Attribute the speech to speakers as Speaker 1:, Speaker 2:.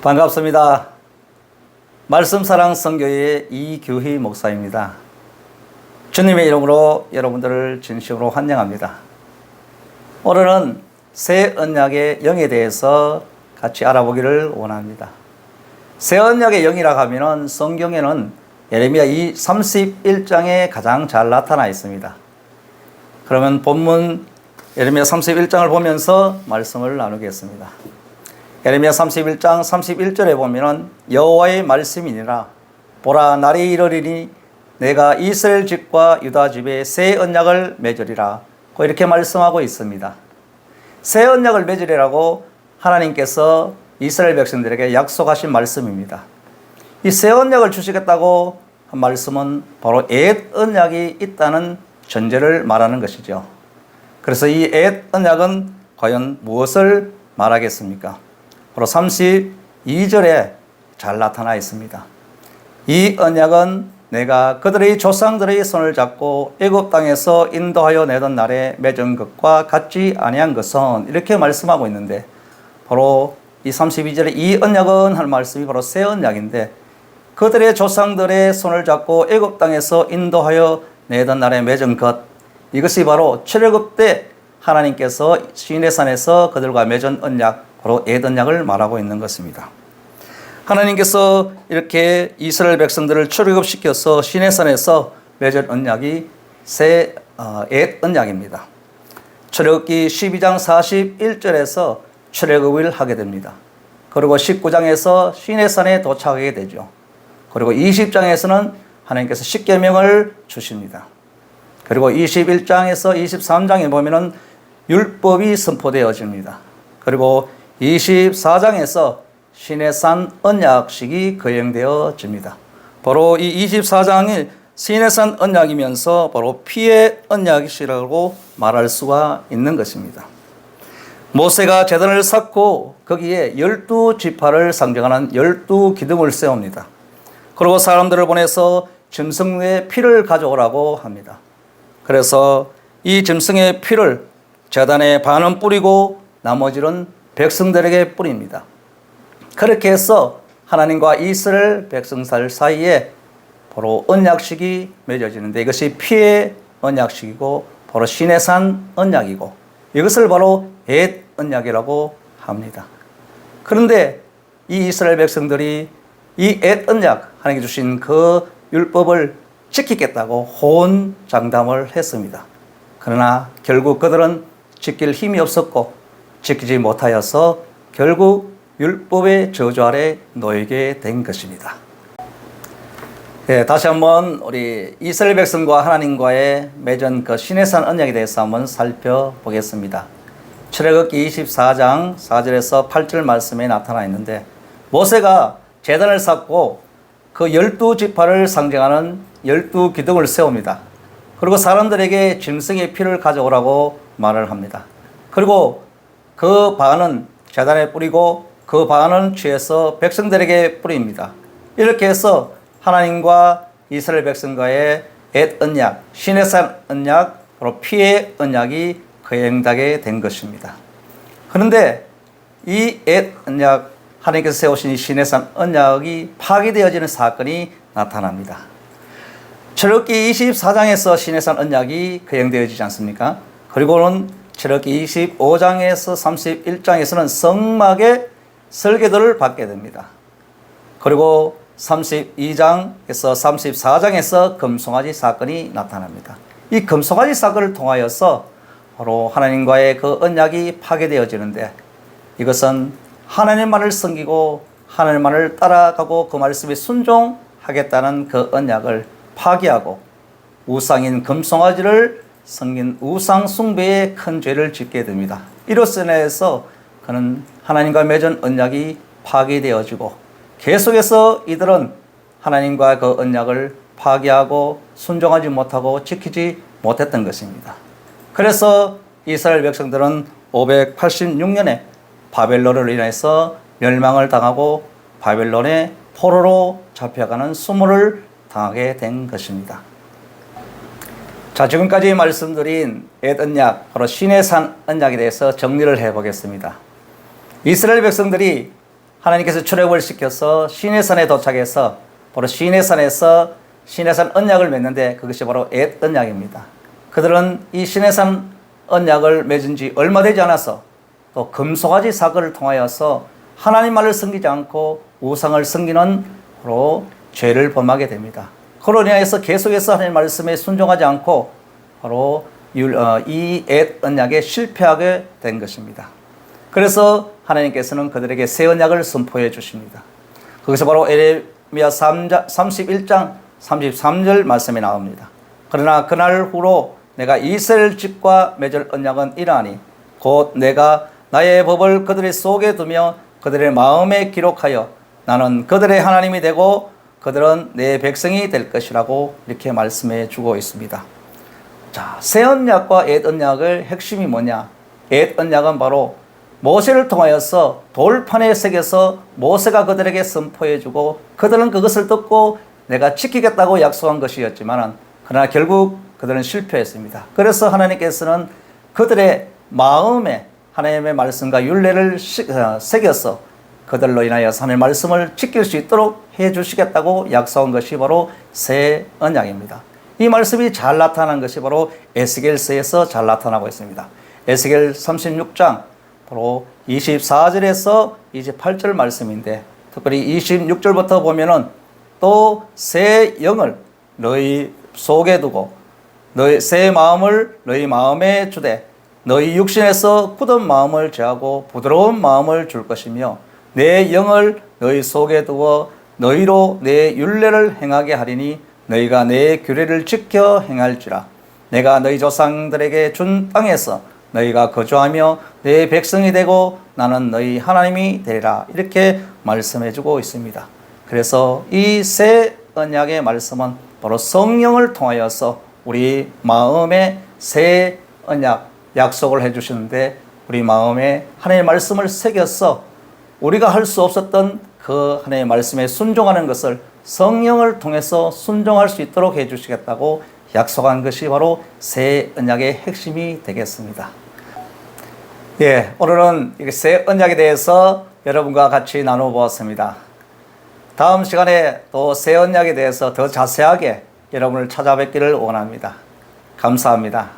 Speaker 1: 반갑습니다. 말씀 사랑 성교의 이규희 목사입니다. 주님의 이름으로 여러분들을 진심으로 환영합니다. 오늘은 새 언약의 영에 대해서 같이 알아보기를 원합니다. 새 언약의 영이라 하면은 성경에는 예레미야 2 31장에 가장 잘 나타나 있습니다. 그러면 본문 예레미야 31장을 보면서 말씀을 나누겠습니다. 예레미야 31장 31절에 보면은 여호와의 말씀이니라 보라 날이 이르리니 내가 이스라엘 집과 유다 집에 새 언약을 맺으리라 이렇게 말씀하고 있습니다. 새 언약을 맺으리라고 하나님께서 이스라엘 백성들에게 약속하신 말씀입니다. 이 새 언약을 주시겠다고 한 말씀은 바로 옛 언약이 있다는 전제를 말하는 것이죠. 그래서 이 옛 언약은 과연 무엇을 말하겠습니까? 바로 32절에 잘 나타나 있습니다. 이 언약은 내가 그들의 조상들의 손을 잡고 애굽 땅에서 인도하여 내던 날에 맺은 것과 같지 아니한 것은 이렇게 말씀하고 있는데 바로 이 32절에 이 언약은 할 말씀이 바로 새 언약인데 그들의 조상들의 손을 잡고 애굽 땅에서 인도하여 내던 날에 맺은 것 이것이 바로 출애굽 때 하나님께서 시내산에서 그들과 맺은 언약 바로 옛 언약을 말하고 있는 것입니다. 하나님께서 이렇게 이스라엘 백성들을 출애굽시켜서 시내산에서 맺은 언약이 새 어, 옛 언약입니다. 출애굽기 12장 41절에서 출애굽을 하게 됩니다. 그리고 19장에서 시내산에 도착하게 되죠. 그리고 20장에서는 하나님께서 십계명을 주십니다. 그리고 21장에서 23장에 보면은 율법이 선포되어집니다. 그리고 24장에서 시내산 언약식이 거행되어집니다. 바로 이 24장이 시내산 언약이면서 바로 피의 언약이시라고 말할 수가 있는 것입니다. 모세가 재단을 쌓고 거기에 열두 지파를 상징하는 열두 기둥을 세웁니다. 그리고 사람들을 보내서 짐승의 피를 가져오라고 합니다. 그래서 이 짐승의 피를 재단에 반은 뿌리고 나머지는 백성들에게 뿌립니다. 그렇게 해서 하나님과 이스라엘 백성들 사이에 바로 언약식이 맺어지는데 이것이 피의 언약식이고 바로 시내산 언약이고 이것을 바로 옛 언약이라고 합니다. 그런데 이 이스라엘 백성들이 이 옛 언약 하나님께 주신 그 율법을 지키겠다고 호언장담을 했습니다. 그러나 결국 그들은 지킬 힘이 없었고 지키지 못하여서 결국 율법의 저주 아래 놓이게 된 것입니다. 네, 다시 한번 우리 이스라엘 백성과 하나님과의 맺은 그 시내산 언약에 대해서 한번 살펴보겠습니다. 출애굽기 24장 4절에서 8절 말씀에 나타나 있는데 모세가 제단을 쌓고 그 열두 지파를 상징하는 열두 기둥을 세웁니다. 그리고 사람들에게 짐승의 피를 가져오라고 말을 합니다. 그리고 그 반은 재단에 뿌리고 그 반은 취해서 백성들에게 뿌립니다. 이렇게 해서 하나님과 이스라엘 백성과의 옛 언약, 시내산 언약, 바로 피의 언약이 거행되게 된 것입니다. 그런데 이 옛 언약, 하나님께서 세우신 이 시내산 언약이 파기되어지는 사건이 나타납니다. 출애굽기 24장에서 시내산 언약이 거행되어지지 않습니까? 그리고는 출애굽기 25장에서 31장에서는 성막의 설계도를 받게 됩니다. 그리고 32장에서 34장에서 금송아지 사건이 나타납니다. 이 금송아지 사건을 통하여서 바로 하나님과의 그 언약이 파괴되어지는데 이것은 하나님만을 섬기고 하나님만을 따라가고 그 말씀에 순종하겠다는 그 언약을 파괴하고 우상인 금송아지를 섬긴 우상 숭배의 큰 죄를 짓게 됩니다. 이로써 인해서 그는 하나님과 맺은 언약이 파괴되어지고 계속해서 이들은 하나님과 그 언약을 파괴하고 순종하지 못하고 지키지 못했던 것입니다. 그래서 이스라엘 백성들은 586년에 바벨론을 인해서 멸망을 당하고 바벨론의 포로로 잡혀가는 수모를 당하게 된 것입니다. 자, 지금까지 말씀드린 옛 언약, 바로 신의 산 언약에 대해서 정리를 해 보겠습니다. 이스라엘 백성들이 하나님께서 출애굽을 시켜서 시내산에 도착해서 바로 시내산에서 시내산 언약을 맺는데 그것이 바로 엣 언약입니다. 그들은 이 시내산 언약을 맺은 지 얼마 되지 않아서 또 금송아지 사건을 통하여서 하나님 말을 섬기지 않고 우상을 섬기는 바로 죄를 범하게 됩니다. 인하여서 계속해서 하나님 말씀에 순종하지 않고 바로 어, 이엣 언약에 실패하게 된 것입니다. 그래서 하나님께서는 그들에게 새 언약을 선포해 주십니다. 거기서 바로 에레미야 31장 33절 말씀이 나옵니다. 그러나 그날 후로 내가 이스라엘 집과 맺을 언약은 이러하니 곧 내가 나의 법을 그들의 속에 두며 그들의 마음에 기록하여 나는 그들의 하나님이 되고 그들은 내 백성이 될 것이라고 이렇게 말씀해 주고 있습니다. 자, 새 언약과 옛 언약의 핵심이 뭐냐? 옛 언약은 바로 모세를 통하여서 돌판에 새겨서 모세가 그들에게 선포해 주고 그들은 그것을 듣고 내가 지키겠다고 약속한 것이었지만 그러나 결국 그들은 실패했습니다. 그래서 하나님께서는 그들의 마음에 하나님의 말씀과 윤례를 어, 새겨서 그들로 인하여 하나님의 말씀을 지킬 수 있도록 해 주시겠다고 약속한 것이 바로 새 언약입니다. 이 말씀이 잘 나타난 것이 바로 에스겔서에서 잘 나타나고 있습니다. 에스겔 36장 바로 24절에서 28절 말씀인데 특별히 26절부터 보면은 또 새 영을 너희 속에 두고 너희 새 마음을 너희 마음에 주되 너희 육신에서 굳은 마음을 제하고 부드러운 마음을 줄 것이며 내 영을 너희 속에 두어 너희로 내 윤례를 행하게 하리니 너희가 내 규례를 지켜 행할지라 내가 너희 조상들에게 준 땅에서 너희가 거주하며 내 백성이 되고 나는 너희 하나님이 되리라 이렇게 말씀해 주고 있습니다. 그래서 이 새 언약의 말씀은 바로 성령을 통하여서 우리 마음에 새 언약 약속을 해 주시는데 우리 마음에 하나님의 말씀을 새겨서 우리가 할 수 없었던 그 하나님의 말씀에 순종하는 것을 성령을 통해서 순종할 수 있도록 해 주시겠다고 약속한 것이 바로 새 언약의 핵심이 되겠습니다. 예, 오늘은 새 언약에 대해서 여러분과 같이 나눠 보았습니다. 다음 시간에 또 새 언약에 대해서 더 자세하게 여러분을 찾아뵙기를 원합니다. 감사합니다.